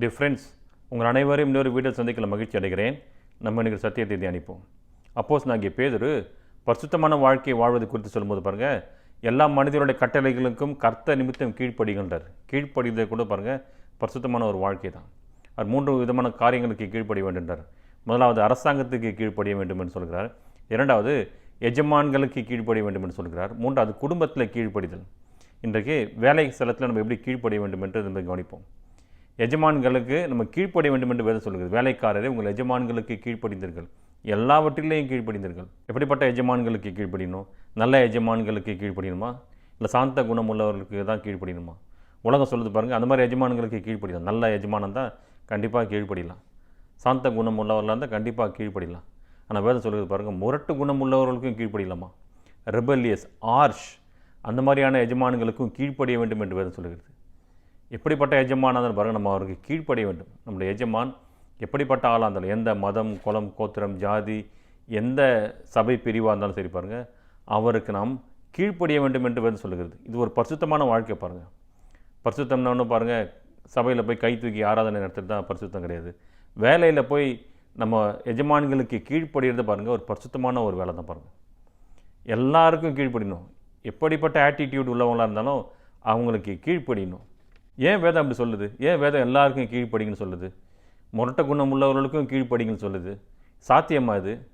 D friends உங்கள் அனைவரையும் இன்னொரு வீடியோ சந்திக்கல மகிழ்ச்சி அடைகிறேன். நம்ம இன்னைக்கு சத்தியத்தை தியானிப்போம். அப்போஸ் நாங்கள் பேதொரு பரிசுத்தமான வாழ்க்கையை வாழ்வது குறித்து சொல்லும்போது பாருங்கள் எல்லா மனிதனுடைய கட்டளைகளுக்கும் கர்த்த நிமித்தம் கீழ்ப்படிகின்றார். கீழ்ப்படிதை கூட பாருங்கள் பரிசுத்தமான ஒரு வாழ்க்கை தான். அவர் மூன்று விதமான காரியங்களுக்கு கீழ்ப்படிய வேண்டுன்றார் முதலாவது அரசாங்கத்துக்கு கீழ்ப்படிய வேண்டும் என்று சொல்கிறார். இரண்டாவது எஜமான்களுக்கு கீழ்ப்படிய வேண்டும் என்று சொல்கிறார். மூன்றாவது குடும்பத்தில் கீழ்ப்படிதல். இன்றைக்கு வேலை ஸ்தலத்தில் நம்ம எப்படி கீழ்ப்படிய வேண்டும் என்று நம்ம கவனிப்போம். எஜமான்களுக்கு நம்ம கீழ்ப்படிய வேண்டும் என்று வேதம் சொல்கிறது. வேலைக்காரரே உங்கள் எஜமான்களுக்கு கீழ்ப்படிந்தீர்கள். எல்லாவற்றிலையும் கீழ்ப்படிந்தீர்கள். எப்படிப்பட்ட எஜமான்களுக்கு கீழ்ப்படியணும்? நல்ல எஜமான்களுக்கு கீழ்ப்படியணுமா? இல்லை சாந்த குணம் உள்ளவர்களுக்கு தான் கீழ்ப்படியணுமா? உலகம் சொல்லுது பாருங்கள் அந்த மாதிரி எஜமான்களுக்கு கீழ்ப்படியலாம். நல்ல எஜமானம் தான் கண்டிப்பாக கீழ்ப்படியலாம். சாந்த குணம் உள்ளவர்களாக இருந்தால் கண்டிப்பாக கீழ்ப்படிலாம் ஆனால் வேதம் சொல்லுது பாருங்கள் முரட்டு குணம் உள்ளவர்களுக்கும் கீழ்ப்படிலாமா ரெபல்லியஸ் ஆர்ஷ் அந்த மாதிரியான எஜமான்களுக்கும் கீழ்ப்படிய வேண்டும் என்று வேதம் சொல்லுகிறது. எப்படிப்பட்ட எஜமானாலும் பாருங்கள் நம்ம அவருக்கு கீழ்ப்படிய வேண்டும். நம்முடைய எஜமான் எப்படிப்பட்ட ஆளாக இருந்தாலும் எந்த மதம் குலம் கோத்திரம் ஜாதி எந்த சபை பிரிவாக இருந்தாலும் சரி பாருங்கள் அவருக்கு நாம் கீழ்ப்படிய வேண்டும் என்று வந்து சொல்லுகிறது. இது ஒரு பரிசுத்தமான வாழ்க்கை பாருங்கள் பரிசுத்தம்னா ஒன்று பாருங்கள் சபையில் போய் கை தூக்கி ஆராதனை நடத்துறது தான் பரிசுத்தம் கிடையாது. வேலையில் போய் நம்ம எஜமான்களுக்கு கீழ்ப்படுகிறது பாருங்கள் ஒரு பரிசுத்தமான ஒரு வேலை தான் பாருங்கள் எல்லாருக்கும் கீழ்ப்படியணும். எப்படிப்பட்ட ஆட்டிடியூட் உள்ளவங்களாக இருந்தாலும் அவங்களுக்கு கீழ்ப்படியணும். ஏன் வேதம் அப்படி சொல்லுது? ஏன் வேதம் எல்லாருக்கும் கீழ்ப்படிங்கன்னு சொல்லுது? முரட்ட குணம் உள்ளவர்களுக்கும் கீழ்ப்படிங்கன்னு சொல்லுது. சாத்தியமா இது?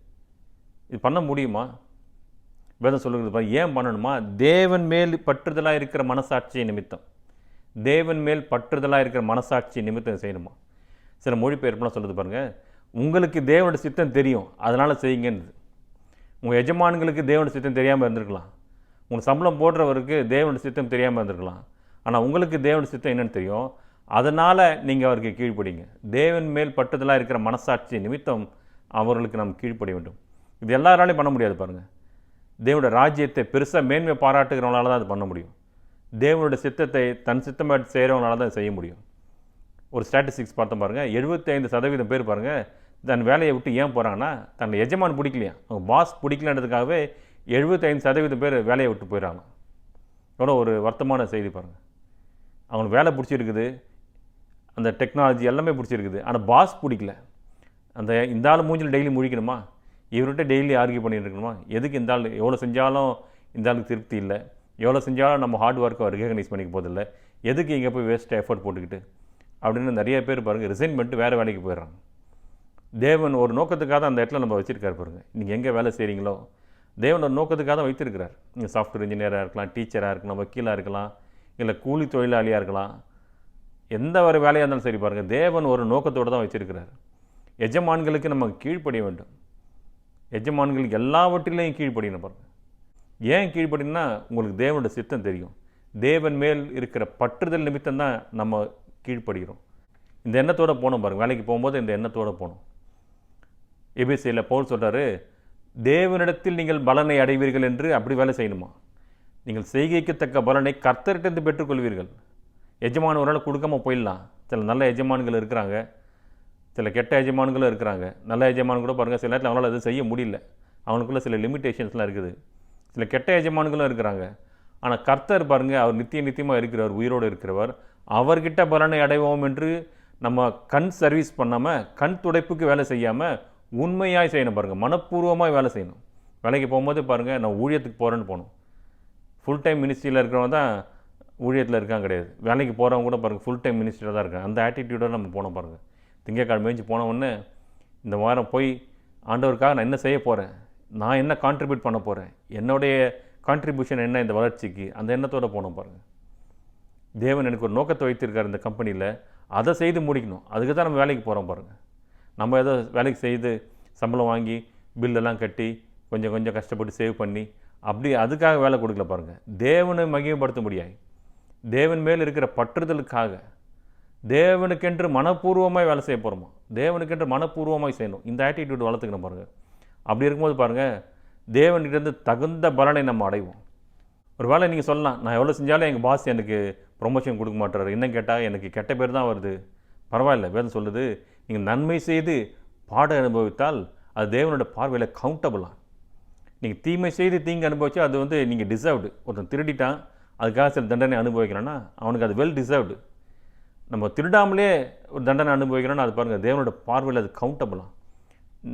இது பண்ண முடியுமா? வேதம் சொல்லுகிறது ஏன் பண்ணணுமா? தேவன் மேல் பற்றுதலாக இருக்கிற மனசாட்சி நிமித்தம். தேவன் மேல் பற்றுதலாக இருக்கிற மனசாட்சி நிமித்தம் செய்யணுமா? சில மொழிபெயர்ப்புலாம் சொல்லுது பாருங்கள் உங்களுக்கு தேவனோட சித்தம் தெரியும் அதனால் செய்யுங்கன்னு உங்கள் எஜமான்களுக்கு தேவனோட சித்தம் தெரியாமல் இருந்திருக்கலாம். உங்கள் சம்பளம் போடுறவருக்கு தேவனோட சித்தம் தெரியாமல் இருந்திருக்கலாம். ஆனால் உங்களுக்கு தேவனோட சித்தம் என்னென்னு தெரியும். அதனால் நீங்கள் அவருக்கு கீழ்ப்படிங்க. தேவன் மேல் பட்டுதலாக இருக்கிற மனசாட்சி நிமித்தம் அவர்களுக்கு நாம் கீழ்ப்படிய வேண்டும். இது எல்லாராலையும் பண்ண முடியாது பாருங்கள் தேவனோட ராஜ்யத்தை பெருசாக மேன்மை பாராட்டுகிறவங்களால தான் அது பண்ண முடியும். தேவனோட சித்தத்தை தன் சித்தமாக செய்கிறவங்களால தான் செய்ய முடியும். ஒரு ஸ்டாட்டிஸ்டிக்ஸ் பார்த்தோம் பாருங்கள் எழுபத்தைந்து சதவீதம் பேர் பாருங்கள் தன் வேலையை விட்டு ஏன் போகிறாங்கன்னா தன் எஜமான் பிடிக்கலையா? அவங்க பாஸ் பிடிக்கலன்றதுக்காகவே எழுபத்தைந்து சதவீதம் பேர் வேலையை விட்டு போயிடறாங்க. எவ்வளோ ஒரு வருத்தமான செய்தி பாருங்கள் அவங்களுக்கு வேலை பிடிச்சிருக்குது. அந்த டெக்னாலஜி எல்லாமே பிடிச்சிருக்குது. ஆனால் பாஸ் பிடிக்கல. அந்த இந்த ஆள் மூஞ்சில் டெய்லி முழிக்கணுமா? இவர்கிட்ட டெய்லி ஆர்கியூ பண்ணிட்டு இருக்கணுமா? எதுக்கு இந்த ஆள் எவ்வளோ செஞ்சாலும் இந்த ஆளுக்கு திருப்தி இல்லை. எவ்வளோ செஞ்சாலும் நம்ம ஹார்ட் ஒர்க்கை அவர் ரெகனைஸ் பண்ணிக்க போதில்லை எதுக்கு இங்கே போய் வேஸ்ட் எஃபர்ட் போட்டுக்கிட்டு? அப்படின்னு நிறைய பேர் பாருங்கள் ரிசைன் பண்ணிட்டு வேறு வேலைக்கு போயிடுறாங்க. தேவன் ஒரு நோக்கத்துக்காக தான் அந்த இடத்துல நம்ம வச்சுருக்காரு பாருங்கள் நீங்கள் எங்கே வேலை செய்கிறீங்களோ தேவன் ஒரு நோக்கத்துக்காக தான் வைத்திருக்கிறார். நீங்கள் சாஃப்ட்வேர் இன்ஜினியராக இருக்கலாம் டீச்சராக இருக்கலாம் வக்கீலாக இருக்கலாம். இல்லை கூலி தொழிலாளியாக இருக்கலாம். எந்த ஒரு வேலையாக இருந்தாலும் சரி பாருங்கள் தேவன் ஒரு நோக்கத்தோடு தான் வச்சுருக்கிறார். எஜமான்களுக்கு நம்ம கீழ்ப்படிய வேண்டும். எஜமான்களுக்கு எல்லாவற்றிலையும் கீழ்ப்படியணும் பாருங்கள் ஏன் கீழ்ப்படினா உங்களுக்கு தேவனோட சித்தம் தெரியும். தேவன் மேல் இருக்கிற பற்றுதல் நிமித்தம் தான் நம்ம கீழ்ப்படுகிறோம். இந்த எண்ணத்தோடு போகணும் பாருங்கள் வேலைக்கு போகும்போது இந்த எண்ணத்தோடு போகணும் எபிசியில் போல் சொல்கிறாரு தேவனிடத்தில் நீங்கள் பலனை அடைவீர்கள் என்று அப்படி வேலை செய்யணுமா? நீங்கள் செய்கைக்குத்தக்க பலனை கர்த்தர்கிட்டருந்து பெற்றுக்கொள்வீர்கள். எஜமான ஒரு நாள் கொடுக்காம போயிடலாம். சில நல்ல எஜமான்கள் இருக்கிறாங்க. சில கெட்ட எஜமான்களும் இருக்கிறாங்க. நல்ல எஜமான் கூட பாருங்கள் சில நேரத்தில் அவங்களால் எதுவும் செய்ய முடியல. அவனுக்குள்ளே சில லிமிட்டேஷன்ஸ்லாம் இருக்குது. சில கெட்ட எஜமான்களும் இருக்கிறாங்க. ஆனால் கர்த்தர் பாருங்கள் அவர் நித்திய நித்தியமாக இருக்கிறவர் உயிரோடு இருக்கிறவர். அவர்கிட்ட பலனை அடைவோம் என்று நம்ம கண் சர்வீஸ் பண்ணாமல் கண் துடைப்புக்கு வேலை செய்யாமல் உண்மையாக செய்யணும் பாருங்கள் மனப்பூர்வமாக வேலை செய்யணும். வேலைக்கு போகும்போது பாருங்கள் நான் ஊழியத்துக்கு போகிறேன்னு போகணும். ஃபுல் டைம் மினிஸ்ட்ரியில் இருக்கிறவங்க தான் ஊழியத்தில் இருக்கான் கிடையாது. வேலைக்கு போகிறவங்க கூட பாருங்கள் ஃபுல் டைம் மினிஸ்ட்ரியில் தான் இருக்காங்க அந்த ஆட்டிடியூடோட நம்ம போனோம் பாருங்கள் திங்கக்கிழமை மேய்ச்சி இந்த வாரம் போய் ஆண்டவருக்காக நான் என்ன செய்ய போகிறேன் நான் என்ன கான்ட்ரிபியூட் பண்ண போகிறேன் என்னுடைய கான்ட்ரிபியூஷன் என்ன இந்த வளர்ச்சிக்கு? அந்த எண்ணத்தோடு போனோம் பாருங்கள் தேவன் எனக்கு ஒரு நோக்கத்தை வைத்திருக்கார் இந்த கம்பெனியில் அதை செய்து முடிக்கணும். அதுக்கு தான் நம்ம வேலைக்கு போகிறோம் பாருங்கள் நம்ம ஏதோ வேலைக்கு செய்து சம்பளம் வாங்கி பில்லெல்லாம் கட்டி கொஞ்சம் கொஞ்சம் கஷ்டப்பட்டு சேவ் பண்ணி அப்படி அதுக்காக வேலை கொடுக்கல பாருங்கள் தேவனை மகிமைப்படுத்த முடியாது தேவன் மேல் இருக்கிற பற்றுதலுக்காக தேவனுக்கென்று மனப்பூர்வமாக வேலை செய்ய போகிறோமா தேவனுக்கென்று மனப்பூர்வமாக செய்யணும். இந்த ஆட்டிடியூட் வளர்த்துக்கணும் பாருங்கள் அப்படி இருக்கும்போது பாருங்கள் தேவன்கிட்டேருந்து தகுந்த பலனை நம்ம அடைவோம். ஒரு வேளை நீங்கள் சொல்லலாம் நான் எவ்வளோ செஞ்சாலும் எங்கள் பாஸ் எனக்கு ப்ரொமோஷன் கொடுக்க மாட்டார். இன்னும் கேட்டால் எனக்கு கெட்ட பேர் தான் வருது. பரவாயில்ல வேதம் சொல்லுது நீங்கள் நன்மை செய்து பாட அனுபவித்தால் அது தேவனோட பார்வையில் கவுண்டபுளாக நீங்கள் தீமை செய்து தீங்கு அனுபவிச்சா அது வந்து நீங்கள் டிசர்வ்டு ஒருத்தன் திருடிட்டான் அதுக்காக சில தண்டனை அனுபவிக்கிறான்னா அவனுக்கு அது வெல் டிசர்வ்டு நம்ம திருடாமலே ஒரு தண்டனை அனுபவிக்கிறோன்னா அது பாருங்கள் தேவனோட பார்வையில் அது கவுண்டபுளாக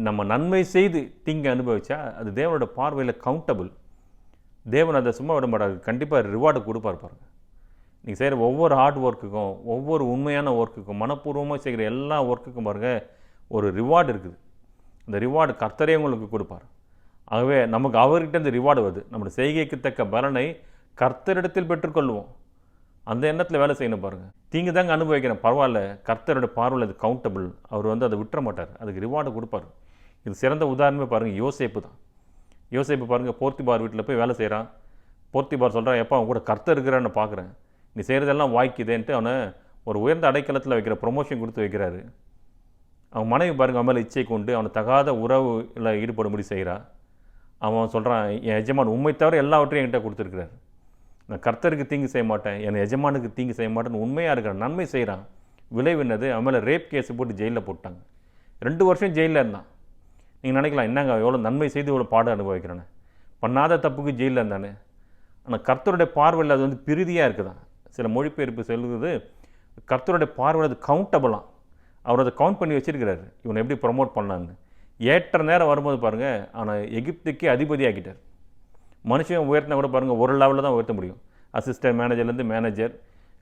நம்ம நன்மை செய்து தீங்கு அனுபவிச்சா அது தேவனோட பார்வையில் கவுண்டபிள் தேவன் அதை சும்மா விட மாட்டார். கண்டிப்பாக ரிவார்டு கொடுப்பார் பாருங்கள் நீங்கள் செய்கிற ஒவ்வொரு ஹார்ட் ஒர்க்குக்கும் ஒவ்வொரு உண்மையான ஒர்க்குக்கும் மனப்பூர்வமாக செய்கிற எல்லா ஒர்க்குக்கும் பாருங்கள் ஒரு ரிவார்டு இருக்குது. அந்த ரிவார்டு கர்த்தரே உங்களுக்கு கொடுப்பார். ஆகவே நமக்கு அவர்கிட்ட இந்த ரிவார்டு வருது. நம்முடைய செய்கைக்கு தக்க பலனை கர்த்தரிடத்தில் பெற்றுக்கொள்வோம். அந்த எண்ணத்தில் வேலை செய்யணும் பாருங்கள் தீங்கு தாங்க அனுபவிக்கிறேன். பரவாயில்ல. கர்த்தருடைய பார்வையில் அது கவுண்டபிள் அவர் வந்து அதை விட்டுற மாட்டார். அதுக்கு ரிவார்டு கொடுப்பார். இது சிறந்த உதாரணமே பாருங்கள் யோசேப்பு தான். யோசேப்பு பாருங்கள் போர்த்திபார் வீட்டில் போய் வேலை செய்கிறான் போர்த்திபார் சொல்கிறான் எப்போ அவன் கூட கர்த்தர் இருக்கிறான்னு பார்க்குறேன் நீ செய்கிறதெல்லாம் வாய்க்குதேன்ட்டு அவனை ஒரு உயர்ந்த அடைக்கலத்தில் வைக்கிற ப்ரொமோஷன் கொடுத்து வைக்கிறாரு. அவன் மனைவி பாருங்கள் அவன் மேலே இச்சை கொண்டு அவனை தகாத உறவுல ஈடுபடும்படி செய்கிறான் அவன் சொல்கிறான் என் எஜமான் உண்மை தவிர எல்லாவற்றையும் என்கிட்ட கொடுத்துருக்குறாரு. நான் கர்த்தருக்கு தீங்கு செய்ய மாட்டேன் என் எஜமானுக்கு தீங்கு செய்ய மாட்டேன்னு உண்மையாக இருக்கிறான் நன்மை செய்கிறான் விளைவுனது அவன் மேலே ரேப் கேஸ் போட்டு ஜெயிலில் போட்டாங்க. ரெண்டு வருஷம் ஜெயிலில் இருந்தான். நீங்கள் நினைக்கலாம் என்னங்க எவ்வளோ நன்மை செய்து இவ்வளோ பாடு அனுபவிக்கிறானே. பண்ணாத தப்புக்கு ஜெயிலில் இருந்தானே. ஆனால் கர்த்தருடைய பார்வையில் அது வந்து பிரிதியாக இருக்குதான். சில மொழிபெயர்ப்பு சொல்லுது கர்த்தருடைய பார்வையில் அது கவுண்டபுளாக அவர் அதை கவுண்ட் பண்ணி வச்சிருக்கிறாரு. இவனை எப்படி ப்ரமோட் பண்ணலான்னு ஏற்ற நேரம் வரும்போது பாருங்கள் ஆனால் எகிப்துக்கே அதிபதியாகிட்டார் மனுஷன் உயர்த்தினா கூட பாருங்கள் ஒரு லெவலில் தான் உயர்த்த முடியும். அசிஸ்டன்ட் மேனேஜர்லேருந்து மேனேஜர்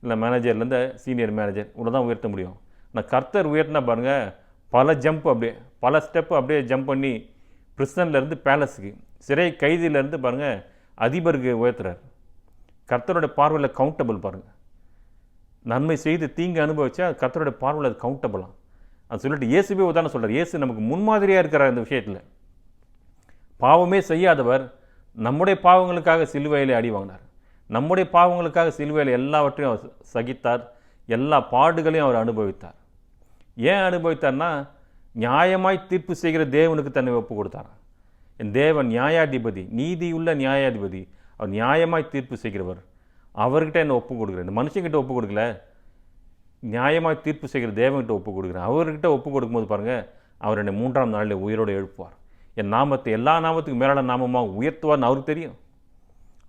இல்லை மேனேஜர்லேருந்து சீனியர் மேனேஜர் இவ்வளோ தான் உயர்த்த முடியும். ஆனால் கர்த்தர் உயர்த்தினா பாருங்கள் பல ஜம்ப் அப்படியே பல ஸ்டெப்பு அப்படியே ஜம்ப் பண்ணி பிரிசன்லேருந்து பேலஸுக்கு சிறை கைதியிலேருந்து பாருங்கள் அதிபருக்கு உயர்த்துறார். கர்த்தருடைய பார்வையில் கவுண்டபிள் பாருங்கள் நன்மை செய்து தீங்கு அனுபவிச்சா கர்த்தருடைய பார்வையில் அது கவுண்டபிளாம் அது சொல்லிட்டு இயேசுவே உதாரணம் சொல்கிறார் இயேசு நமக்கு முன்மாதிரியாக இருக்கிறார் இந்த விஷயத்தில். பாவமே செய்யாதவர் நம்முடைய பாவங்களுக்காக சிலுவையில் அடி வாங்கினார். நம்முடைய பாவங்களுக்காக சிலுவையில் எல்லாவற்றையும் அவர் சகித்தார். எல்லா பாடுகளையும் அவர் அனுபவித்தார். ஏன் அனுபவித்தார்னா நியாயமாய் தீர்ப்பு செய்கிற தேவனுக்கு தன்னை ஒப்பு கொடுத்தார். என் தேவன் நியாயாதிபதி நீதியுள்ள நியாயாதிபதி அவர் நியாயமாய் தீர்ப்பு செய்கிறவர். அவர்கிட்ட என்னை ஒப்பு கொடுக்குறேன். இந்த மனுஷங்கிட்ட ஒப்பு கொடுக்கல. நியாயமாக தீர்ப்பு செய்கிற தேவன்கிட்ட ஒப்பு கொடுக்குறேன். அவர்கிட்ட ஒப்பு கொடுக்கும்போது பாருங்கள் அவர் என்னை மூன்றாம் நாளில் உயிரோடு எழுப்புவார். என் நாமத்தை எல்லா நாமத்துக்கும் மேலான நாமமாக உயர்த்துவார்னு அவருக்கு தெரியும்.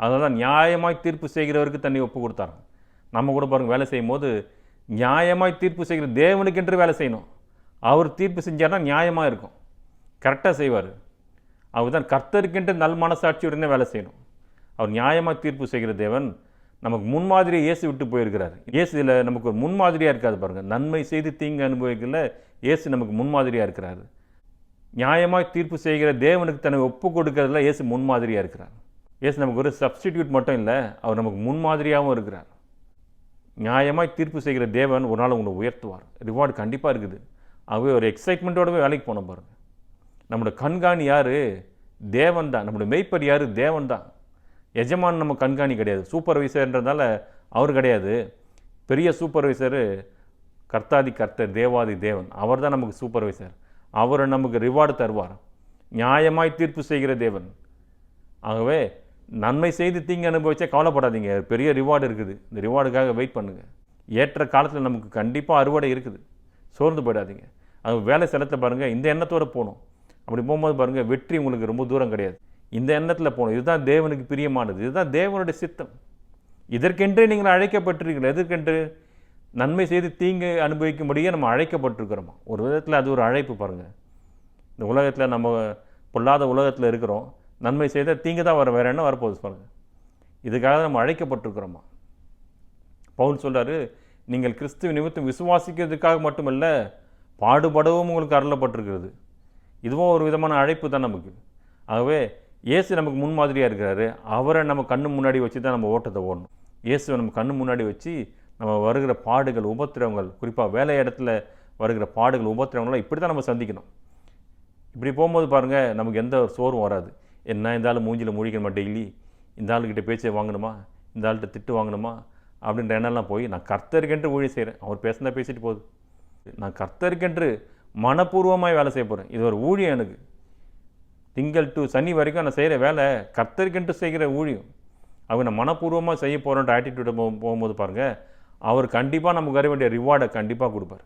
அதனால தான் நியாயமாய் தீர்ப்பு செய்கிறவருக்கு தன்னை ஒப்பு கொடுத்தார் நம்ம கூட பாருங்கள் வேலை செய்யும் போது நியாயமாய் தீர்ப்பு செய்கிற தேவனுக்கென்று வேலை செய்யணும். அவர் தீர்ப்பு செஞ்சார்னா நியாயமாக இருக்கும். கரெக்டாக செய்வார். அவர் தான் கர்த்தருக்கென்று நல் மனசாட்சியுடனே வேலை செய்யணும். அவர் நியாயமாக தீர்ப்பு செய்கிற தேவன் நமக்கு முன்மாதிரியை இயேசு விட்டு போயிருக்கிறார். இயேசு இதில் நமக்கு ஒரு முன்மாதிரியாக இருக்காது பாருங்கள் நன்மை செய்து தீங்கு அனுபவிக்கல இயேசு நமக்கு முன்மாதிரியாக இருக்கிறார். நியாயமாக தீர்ப்பு செய்கிற தேவனுக்கு தன்னை ஒப்பு கொடுக்கறதுல இயேசு முன்மாதிரியாக இருக்கிறார். இயேசு நமக்கு ஒரு சப்ஸ்டிடியூட் மட்டும் இல்லை அவர் நமக்கு முன்மாதிரியாகவும் இருக்கிறார். நியாயமாக தீர்ப்பு செய்கிற தேவன் ஒரு நாள் உங்களை உயர்த்துவார். ரிவார்டு கண்டிப்பாக இருக்குது. ஆகவே ஒரு எக்ஸைட்மெண்ட்டோடவே வேலைக்கு போன பாருங்கள் நம்மளோட கண்காணி யார்? தேவன் தான். நம்மளோட மெய்ப்பர் யார்? தேவன் தான். எஜமான் நம்ம கண்காணி கிடையாது. சூப்பர்வைசர்ன்றதால அவர் கிடையாது. பெரிய சூப்பர்வைசரு கர்த்தாதி கர்த்தர் தேவாதி தேவன். அவர் தான் நமக்கு சூப்பர்வைசர். அவர் நமக்கு ரிவார்டு தருவார். நியாயமாய் தீர்ப்பு செய்கிற தேவன். ஆகவே நன்மை செய்து தீங்கு அனுபவிச்சா கவலைப்படாதீங்க. பெரிய ரிவார்டு இருக்குது. இந்த ரிவார்டுக்காக வெயிட் பண்ணுங்கள் ஏற்ற காலத்தில் நமக்கு கண்டிப்பாக அறுவடை இருக்குது. சோர்ந்து போயிடாதீங்க. அது வேலை செலத்தில் பாருங்கள் இந்த எண்ணத்தோடு போகணும். அப்படி போகும்போது பாருங்கள் வெற்றி உங்களுக்கு ரொம்ப தூரம் கிடையாது. இந்த எண்ணத்தில் போகணும். இதுதான் தேவனுக்கு பிரியமானது. இதுதான் தேவனுடைய சித்தம். இதற்கென்றே நீங்கள் அழைக்கப்பட்டிருக்கீர்கள் எதற்கென்று? நன்மை செய்து தீங்கு அனுபவிக்கும்படியே நம்ம அழைக்கப்பட்டிருக்கிறோமா? ஒரு விதத்தில் அது ஒரு அழைப்பு பாருங்கள் இந்த உலகத்தில் நம்ம பொல்லாத உலகத்தில் இருக்கிறோம். நன்மை செய்தால் தீங்கு தான் வர வேற என்ன வரப்போகுது பாருங்கள் இதுக்காக நம்ம அழைக்கப்பட்டிருக்கிறோமா? பவுல் சொல்கிறார் நீங்கள் கிறிஸ்துவ நிமித்தம் விசுவாசிக்கிறதுக்காக மட்டுமல்ல பாடுபடவும் உங்களுக்கு அருளப்பட்டிருக்கிறது. இதுவும் ஒரு விதமான அழைப்பு தான் நமக்கு. ஆகவே இயேசு நமக்கு முன்மாதிரியாக இருக்கிறாரு. அவரை நம்ம கண்ணு முன்னாடி வச்சு தான் நம்ம ஓட்டத்தை ஓடணும். இயேசுவை நம்ம கண்ணு முன்னாடி வச்சு நம்ம வருகிற பாடுகள் உபத்திரவங்கள் குறிப்பாக வேலை இடத்துல வருகிற பாடுகள் உபத்திரவங்களாம் இப்படி தான் நம்ம சந்திக்கணும். இப்படி போகும்போது பாருங்கள் நமக்கு எந்த சோறும் சோர்வும் வராது. என்ன இந்த ஆள் மூஞ்சில் முழிக்கணுமா டெய்லி இந்த ஆளுக்கிட்ட பேச்சை வாங்கணுமா? இந்த ஆள்கிட்ட திட்டு வாங்கணுமா? அப்படின்ற எண்ணம்லாம் போய் நான் கர்த்தருக்கென்று ஊழி செய்கிறேன் அவர் பேசினா பேசிட்டு போகுது. நான் கர்த்தருக்கென்று மனப்பூர்வமாக வேலை செய்ய போகிறேன் இது ஒரு ஊழியம் எனக்கு. திங்கள் டு சனி வரைக்கும் நான் செய்கிற வேலை கர்த்தருக்கென்று செய்கிற ஊழியம். அவங்க நான் மனப்பூர்வமாக செய்ய போகிறோன்ற ஆட்டிடியூட போகும்போது பாருங்கள் அவர் கண்டிப்பாக நமக்கு வர வேண்டிய ரிவார்டை கண்டிப்பாக கொடுப்பார்.